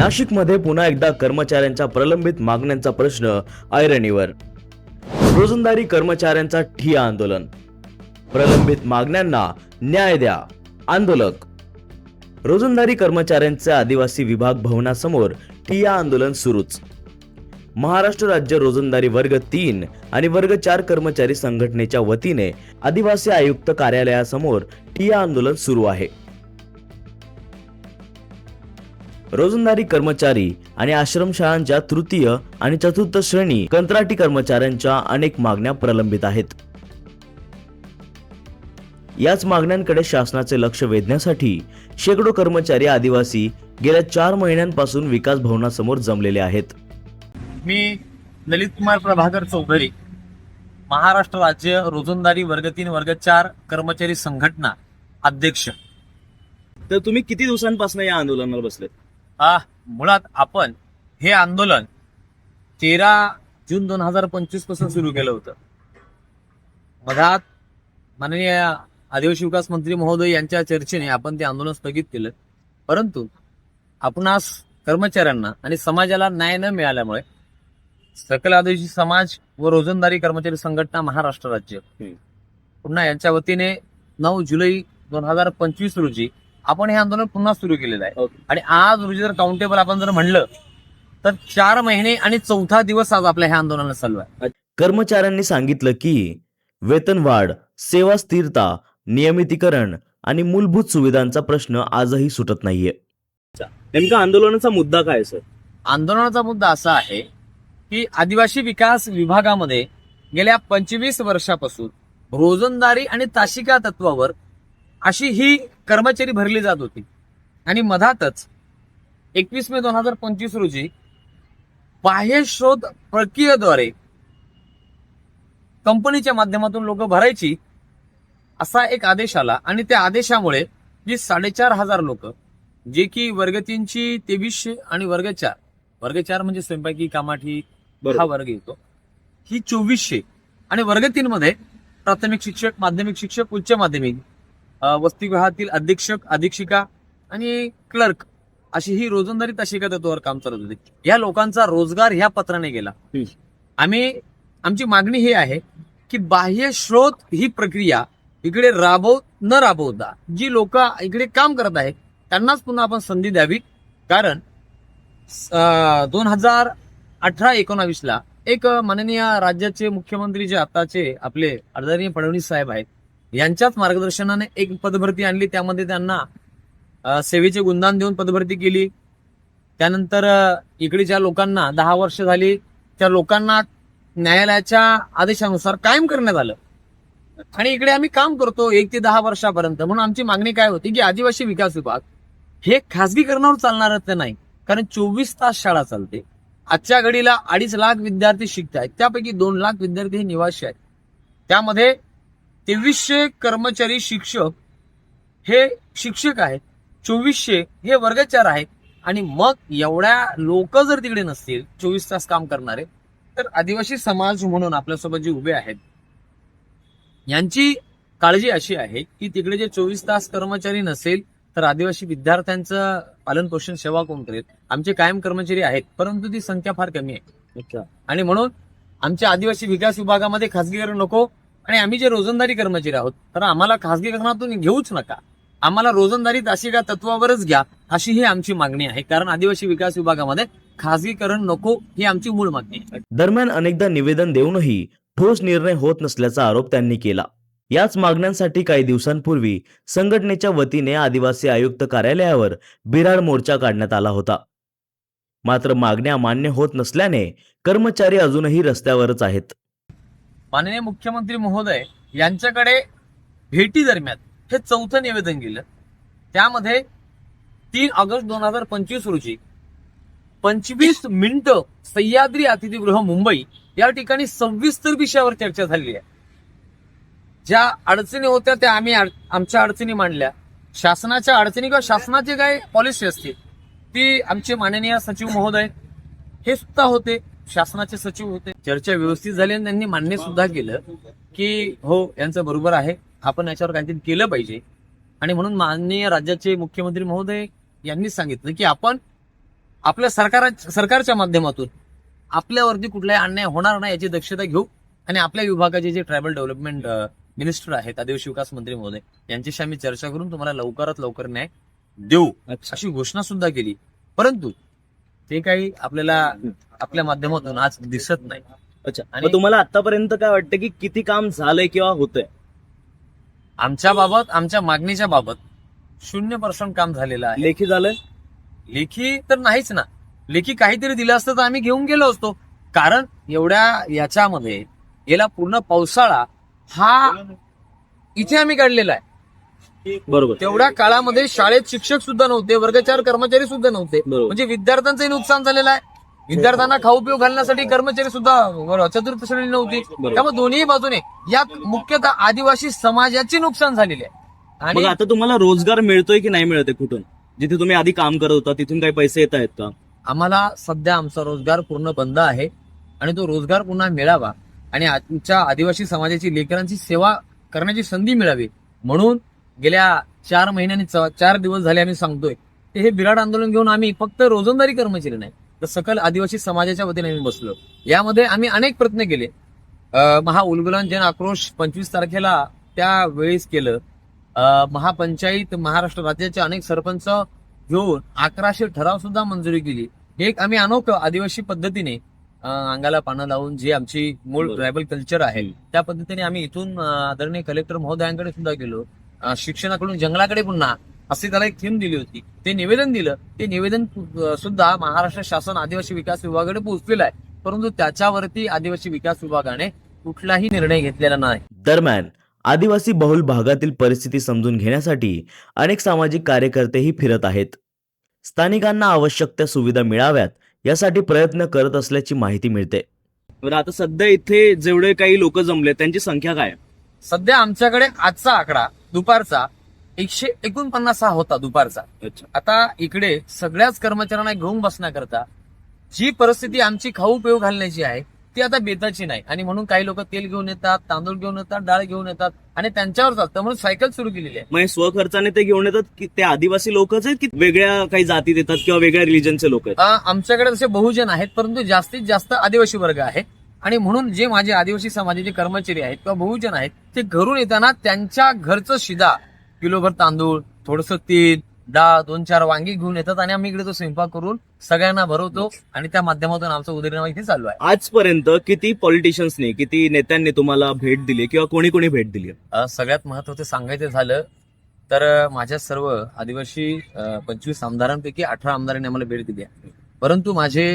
नाशिकमध्ये पुन्हा एकदा कर्मचाऱ्यांच्या प्रलंबित मागण्यांचा प्रश्न ऐरणीवर. रोजंदारी कर्मचाऱ्यांचा ठिया आंदोलन. प्रलंबित मागण्यांना न्याय द्या आंदोलक. रोजंदारी कर्मचाऱ्यांचे आदिवासी विभाग भवनासमोर ठिया आंदोलन सुरूच. महाराष्ट्र राज्य रोजंदारी वर्ग तीन आणि वर्ग चार कर्मचारी संघटनेच्या वतीने आदिवासी आयुक्त कार्यालयासमोर ठिया आंदोलन सुरू आहे. रोजंदारी कर्मचारी आणि आश्रमशाळांच्या तृतीय आणि चतुर्थ श्रेणी कंत्राटी कर्मचाऱ्यांच्या अनेक मागण्या प्रलंबित आहेत. याच मागण्यांकडे शासनाचे लक्ष वेधण्यासाठी शेकडो कर्मचारी आदिवासी गेल्या चार महिन्यांपासून विकास भवनासमोर जमलेले आहेत. मी ललित कुमार प्रभाकर चौधरी महाराष्ट्र राज्य रोजंदारी वर्ग तीन वर्ग चार कर्मचारी संघटना अध्यक्ष. तर तुम्ही किती दिवसांपासून या आंदोलनाला बसले आ, मुळात आपण हे आंदोलन तेरा जून दोन हजार पंचवीसपासून सुरू केलं होतं. मधात माननीय आदिवासी विकास मंत्री महोदय यांच्या चर्चेने आपण ते आंदोलन स्थगित केलं. परंतु आपणास कर्मचाऱ्यांना आणि समाजाला न्याय न मिळाल्यामुळे सकल आदिवासी समाज व रोजंदारी कर्मचारी संघटना महाराष्ट्र राज्य पुन्हा यांच्या वतीने नऊ जुलै दोन हजार पंचवीस रोजी आपण हे आंदोलन पुन्हा सुरू केलेलं आहे. आणि आज रोजी जर काउंटेबल आपण जर म्हणलं तर चार महिने आणि चौथा दिवस आज आपल्या ह्या आंदोलनाला चालू आहे. कर्मचाऱ्यांनी सांगितलं की वेतनवाढ सेवा स्थिरता नियमितीकरण आणि मूलभूत सुविधांचा प्रश्न आजही सुटत नाहीये. नेमका आंदोलनाचा मुद्दा काय सर? आंदोलनाचा मुद्दा असा आहे की आदिवासी विकास विभागामध्ये गेल्या पंचवीस वर्षापासून रोजंदारी आणि ताशिका तत्वावर अशी ही कर्मचारी भरली जात होती. आणि मधातच एकवीस मे दोन हजार पंचवीस रोजी बाह्य शोध प्रक्रियेद्वारे कंपनीच्या माध्यमातून लोक भरायची असा एक आदेश आला. आणि त्या आदेशामुळे जी साडेचार हजार लोक जे की वर्ग तीनची तेवीसशे आणि वर्ग चार वर्ग चार म्हणजे स्वयंपाकी कामाठी हा वर्ग येतो ही चोवीसशे. आणि वर्ग तीन मध्ये प्राथमिक शिक्षक माध्यमिक शिक्षक उच्च माध्यमिक वसतिगृहातील अधीक्षक अधीक्षिका आणि क्लर्क अशी ही रोजंदारी ताशिका तत्वावर काम चालत होते. या लोकांचा रोजगार ह्या पत्राने गेला. आम्ही आमची मागणी ही आहे की बाह्य स्रोत ही प्रक्रिया इकडे राबव न राबवता जी लोक इकडे काम करत आहेत त्यांनाच पुन्हा आपण संधी द्यावी. कारण दोन हजार अठरा एकोणावीसला एक माननीय राज्याचे मुख्यमंत्री जे आताचे आपले आदरणीय फडणवीस साहेब आहेत यांच्याच मार्गदर्शनाने एक पदभरती आणली. त्यामध्ये त्यांना सेवेचे गुणदान देऊन पदभरती केली. त्यानंतर इकडे ज्या लोकांना दहा वर्ष झाली त्या लोकांना न्यायालयाच्या आदेशानुसार कायम करण्यात आलं. आणि इकडे आम्ही काम करतो एक ते दहा वर्षापर्यंत. म्हणून आमची मागणी काय होती की आदिवासी विकास विभाग हे खासगीकरणावर चालणार नाही. कारण चोवीस तास शाळा चालते. आजच्या घडीला अडीच लाख विद्यार्थी शिकत आहेत त्यापैकी दोन लाख विद्यार्थी हे निवासी आहेत. त्यामध्ये तेवीसशे कर्मचारी शिक्षक हे शिक्षक आहेत चोवीसशे हे वर्ग चार आहेत. आणि मग एवढ्या लोक जर तिकडे नसतील चोवीस तास काम करणारे तर आदिवासी समाज म्हणून आपल्यासोबत जे उभे आहेत यांची काळजी अशी आहे की तिकडे जे चोवीस तास कर्मचारी नसेल तर आदिवासी विद्यार्थ्यांचं पालन पोषण सेवा कोण करेल? आमचे कायम कर्मचारी आहेत परंतु ती संख्या फार कमी आहे. आणि म्हणून आमच्या आदिवासी विकास विभागामध्ये खासगीकरण नको आणि आम्ही जे रोजंदारी कर्मचारी आहोत तर आम्हाला खासगीकरणातून घेऊच नका. आम्हाला रोजंदारी का तत्वावरच घ्या अशी ही आमची मागणी आहे. कारण आदिवासी विकास विभागामध्ये खासगीकरण नको ही आमची मूळ मागणी आहे. दरम्यान अनेकदा निवेदन देऊनही ठोस निर्णय होत नसल्याचा आरोप त्यांनी केला. याच मागण्यांसाठी काही दिवसांपूर्वी संघटनेच्या वतीने आदिवासी आयुक्त कार्यालयावर बिराड मोर्चा काढण्यात आला होता. मात्र मागण्या मान्य होत नसल्याने कर्मचारी अजूनही रस्त्यावरच आहेत. माननीय मुख्यमंत्री महोदय यांच्याकडे भेटी दरम्यान हे चौथं निवेदन गेलं. त्यामध्ये तीन ऑगस्ट दोन हजार पंचवीस रोजी पंचवीस मिनिटं सह्याद्री अतिथीगृह मुंबई या ठिकाणी सविस्तर विषयावर चर्चा झाली आहे. ज्या अडचणी होत्या त्या आम्ही आमच्या अडचणी मांडल्या. शासनाच्या अडचणी किंवा शासनाचे काय पॉलिसी असते ती आमचे माननीय सचिव महोदय हे सुद्धा होते. शासनाचे सचिव होते. चर्चा व्यवस्थित झाली आणि त्यांनी मान्य सुद्धा केलं की हो यांचं बरोबर आहे. आपण याच्यावर काहीतरी केलं पाहिजे. आणि म्हणून माननीय राज्याचे मुख्यमंत्री महोदय यांनी सांगितलं की आपण आपल्या सरकार सरकारच्या माध्यमातून आपल्यावरती कुठलाही अन्याय होणार नाही याची दक्षता घेऊ आणि आपल्या विभागाचे जे ट्रायबल डेव्हलपमेंट मिनिस्टर आहेत आदिवासी विकास मंत्री महोदय यांच्याशी आम्ही चर्चा करून तुम्हाला लवकरात लवकर न्याय देऊ अशी घोषणा सुद्धा केली. परंतु ते काही आपल्याला आपल्या माध्यमातून आज दिसत नाही. अच्छा. आणि- तुम्हाला आतापर्यंत काय वाटतं की किती काम झालंय किंवा होतंय? आमच्या बाबत आमच्या मागणीच्या बाबत शून्य पर्सेंट काम झालेलं आहे. लेखी झालंय? लेखी तर नाहीच ना. लेखी काहीतरी दिलं असतं तर आम्ही घेऊन गेलो असतो. कारण एवढ्या याच्यामध्ये गेला पूर्ण पावसाळा हा इथे आम्ही काढलेला आहे. बरोबर. तेवढ्या काळामध्ये शाळेत शिक्षक सुद्धा नव्हते वर्गचार कर्मचारी सुद्धा नव्हते. म्हणजे विद्यार्थ्यांचंही नुकसान झालेलं आहे. विद्यार्थ्यांना खाऊ पिऊ घालण्यासाठी कर्मचारी सुद्धा चतुर्थ श्रेणी नव्हती. त्यामुळे दोन्ही बाजूने यात मुख्यतः आदिवासी समाजाची नुकसान झालेली आहे. आणि आता तुम्हाला रोजगार मिळतोय की नाही मिळतोय कुठून? जिथे तुम्ही आधी काम करत होता तिथून काही पैसे येत आहेत का? आम्हाला सध्या आमचा रोजगार पूर्ण बंद आहे आणि तो रोजगार पुन्हा मिळावा आणि आमच्या आदिवासी समाजाची लेकरांची सेवा करण्याची संधी मिळावी. म्हणून गेल्या चार महिन्यांनी चार दिवस झाले आम्ही सांगतोय. ते हे बिराड आंदोलन घेऊन आम्ही फक्त रोजंदारी कर्मचारी नाही तर सकल आदिवासी समाजाच्या वतीने आम्ही बसलो. यामध्ये आम्ही अनेक प्रयत्न केले. महा उलगुलान जन आक्रोश पंचवीस तारखेला त्या वेळेस केलं महापंचायत महाराष्ट्र राज्याचे अनेक सरपंच घेऊन अकराशे ठराव सुद्धा मंजुरी केली. हे एक आम्ही अनोखं आदिवासी पद्धतीने अंगाला पानं लावून जे आमची मूळ. ट्रायबल कल्चर आहे त्या पद्धतीने आम्ही इथून आदरणीय कलेक्टर महोदयांकडे सुद्धा गेलो. शिक्षणाकडून जंगलाकडे पुन्हा असे त्याला एक थीम दिली होती. ते निवेदन दिलं. ते निवेदन सुद्धा महाराष्ट्र शासन आदिवासी विकास विभागाकडे पोहोचलेलं आहे. परंतु त्याच्यावरती आदिवासी विकास विभागाने कुठलाही निर्णय घेतलेला नाही. दरम्यान आदिवासी बहुल भागातील परिस्थिती समजून घेण्यासाठी अनेक सामाजिक कार्यकर्तेही फिरत आहेत. स्थानिकांना आवश्यक त्या सुविधा मिळाव्यात यासाठी प्रयत्न करत असल्याची माहिती मिळते. आता सध्या इथे जेवढे काही लोक जमले त्यांची संख्या काय सध्या आमच्याकडे आजचा आकडा दुपारचा एकशे एकोणपन्नास हा होता दुपारचा. आता इकडे सगळ्याच कर्मचाऱ्यांना घेऊन बसण्याकरता जी परिस्थिती आमची खाऊ पिऊ घालण्याची आहे ती आता बेताची नाही. आणि म्हणून काही लोक तेल घेऊन येतात तांदूळ घेऊन येतात डाळ घेऊन येतात आणि त्यांच्यावर चालतं. म्हणून सायकल सुरू केलेली आहे. हे स्वखर्चाने ते घेऊन येतात की ते आदिवासी लोकच आहेत की वेगळ्या काही जातीत येतात किंवा वेगळ्या रिलीजनचे लोक आहेत? आमच्याकडे तसे बहुजन आहेत परंतु जास्तीत जास्त आदिवासी वर्ग आहे. आणि म्हणून जे माझे आदिवासी समाजाचे कर्मचारी आहेत किंवा बहुजन आहेत ते घरून येताना त्यांच्या घरचं शिदा किलोभर तांदूळ थोडस तेल डाळ दोन चार वांगी घेऊन येतात आणि आम्ही इकडे तो स्वयंपाक करून सगळ्यांना भरवतो आणि त्या माध्यमातून आमचा उदरनिर्वाह इथे चालू आहे. आजपर्यंत किती पॉलिटिशियन्सनी किती नेत्यांनी तुम्हाला भेट दिली किंवा कोणी कोणी भेट दिली? सगळ्यात महत्वाचं सांगायचं झालं तर माझ्या सर्व आदिवासी पंचवीस आमदारांपैकी अठरा आमदारांनी आम्हाला भेट दिली आहे. परंतु माझे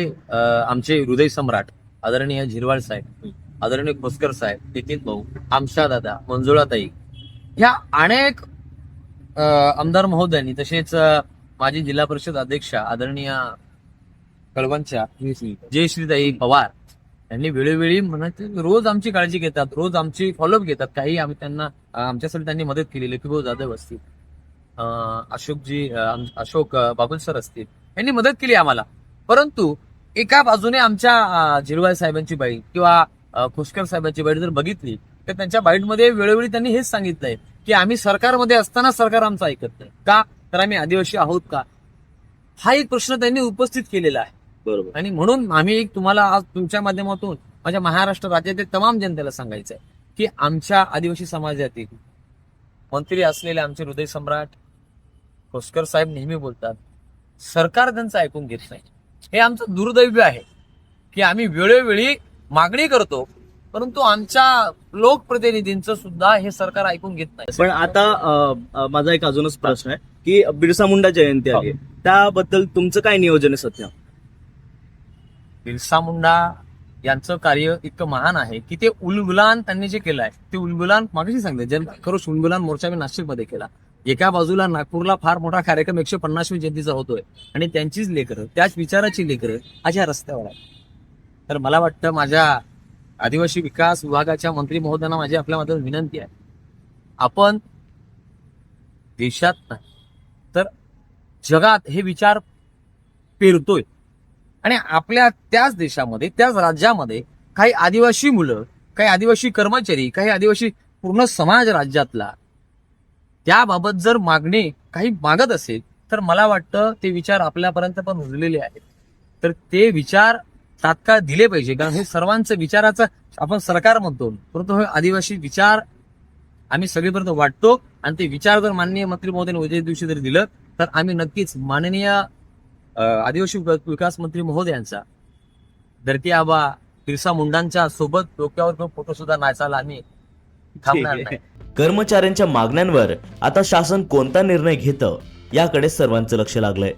आमचे हृदय सम्राट आदरणीय झिरवाळ साहेब आदरणीय खोसकर साहेब नितीन भाऊ आमशा दादा मंजुळाताई. ह्या अनेक आमदार महोदयांनी तसेच माजी जिल्हा परिषद अध्यक्षा आदरणीय कळवणच्या जयश्रीताई पवार यांनी वेळोवेळी म्हणायचे रोज आमची काळजी घेतात रोज आमची फॉलोअप घेतात. काही आम्ही त्यांना आमच्यासाठी त्यांनी मदत केली लक्ष्मीभाऊ जाधव असतील अशोकजी अशोक बाबुल सर असतील यांनी मदत केली आम्हाला. परंतु एका बाजूने आमच्या अं, झिरवाळ साहेबांची बाईट किंवा अं, खोसकर साहेबांची बाईट जर बघितली तर त्यांच्या बाईटमध्ये वेळोवेळी त्यांनी हेच सांगितलंय की आम्ही सरकारमध्ये असताना सरकार आमचं ऐकत नाही. का? तर आम्ही आदिवासी आहोत का? हा एक प्रश्न त्यांनी उपस्थित केलेला आहे. बरोबर. आणि म्हणून आम्ही एक तुम्हाला आज तुमच्या माध्यमातून माझ्या महाराष्ट्र राज्यातील तमाम जनतेला सांगायचं आहे की आमच्या आदिवासी समाजातील मंत्री असलेले आमचे हृदय सम्राट खोसकर साहेब नेहमी बोलतात सरकार त्यांचं ऐकून घेत नाही. हे आमचं दुर्दैव आहे की आम्ही वेळोवेळी मागणी करतो परंतु आमच्या लोकप्रतिनिधींचं सुद्धा हे सरकार ऐकून घेत नाही. पण आता माझा एक अजूनच प्रश्न आहे की बिरसा मुंडा जयंती आहे. त्याबद्दल तुमचं काय नियोजन आहे सध्या? बिरसा मुंडा यांचं कार्य इतकं महान आहे की ते उलगुलान त्यांनी जे केलं आहे ते उलगुलान मागाशी सांगते जन खरोच उलगुलान मोर्चा मी नाशिकमध्ये केला. एका बाजूला नागपूरला फार मोठा कार्यक्रम एकशे पन्नासवी जयंतीचा होतोय. आणि त्यांचीच लेकरं त्याच विचाराची लेकरं आज या रस्त्यावर आहेत. तर मला वाटतं माझ्या आदिवासी विकास विभागाच्या मंत्री महोदयांना माझी आपल्या माध्यमातून विनंती आहे. आपण देशात नाही तर जगात हे विचार पेरतोय. आणि आपल्या त्याच देशामध्ये त्याच राज्यामध्ये काही आदिवासी मुलं काही आदिवासी कर्मचारी काही आदिवासी पूर्ण समाज राज्यातला त्याबाबत जर मागणी काही मागत असेल तर मला वाटतं ते विचार आपल्यापर्यंत पण रुजलेले आहेत. तर ते विचार तात्काळ दिले पाहिजे. कारण हे सर्वांचं विचाराचं आपण सरकार म्हणतो परंतु हे आदिवासी विचार आम्ही सगळीपर्यंत वाटतो. आणि ते विचार जर माननीय मंत्री महोदयाने उद्या दिवशी जर दिलं तर आम्ही नक्कीच माननीय आदिवासी विकास- विकास मंत्री महोदयांचा धरती आबा बिरसा मुंडांच्या सोबत डोक्यावर फोटो सुद्धा नाचायला आम्ही थांबणार नाही. कर्मचाऱ्यांच्या मागण्यांवर आता शासन कोणता निर्णय घेतं याकडे सर्वांचं लक्ष लागलंय.